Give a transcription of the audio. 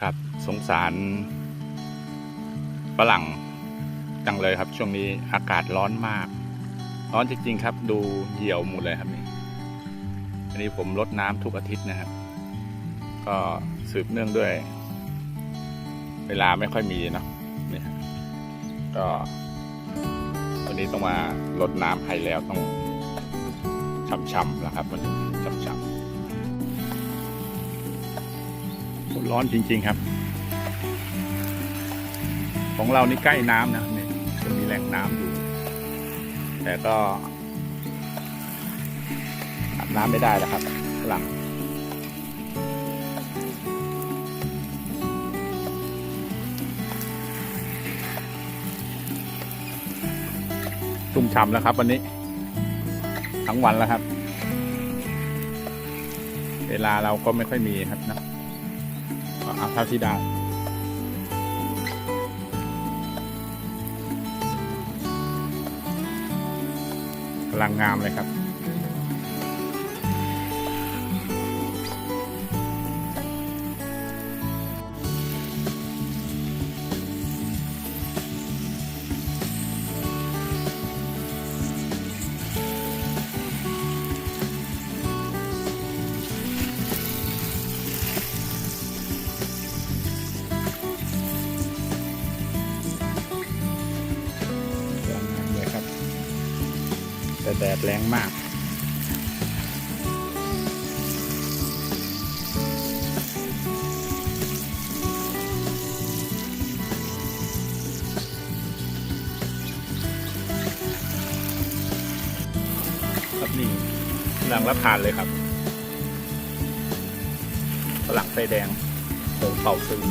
ครับ สงสารฝรั่งจังเลยครับ ช่วงนี้อากาศร้อนมาก ร้อนจริง ๆ ครับ ดูเหี่ยวหมดเลยครับนี่อันนี้ผมลดน้ำทุกอาทิตย์นะครับ ก็สืบเนื่องด้วย เวลาไม่ค่อยมีเนาะเนี่ยก็วันนี้ต้องมาลดน้ำให้แล้วต้องช่ำๆแล้วครับวันนี้ช่ำๆ ร้อนจริง ๆครับ ของเรานี่ใกล้น้ำนะเนี่ยจะมีแหล่งน้ำอยู่ แต่ก็อาบน้ำไม่ได้แล้วครับหลังชุ่มฉ่ำแล้วครับ วันนี้ ทั้งวันแล้วครับ เวลาเราก็ไม่ค่อยมีครับนะ เอาเท่าที่ได้กำลังงามเลยครับ แต่แดดแรงมาก ครับนี่กำลังรับทานเลยครับฝรั่งไฟแดงโผงเป่าซึง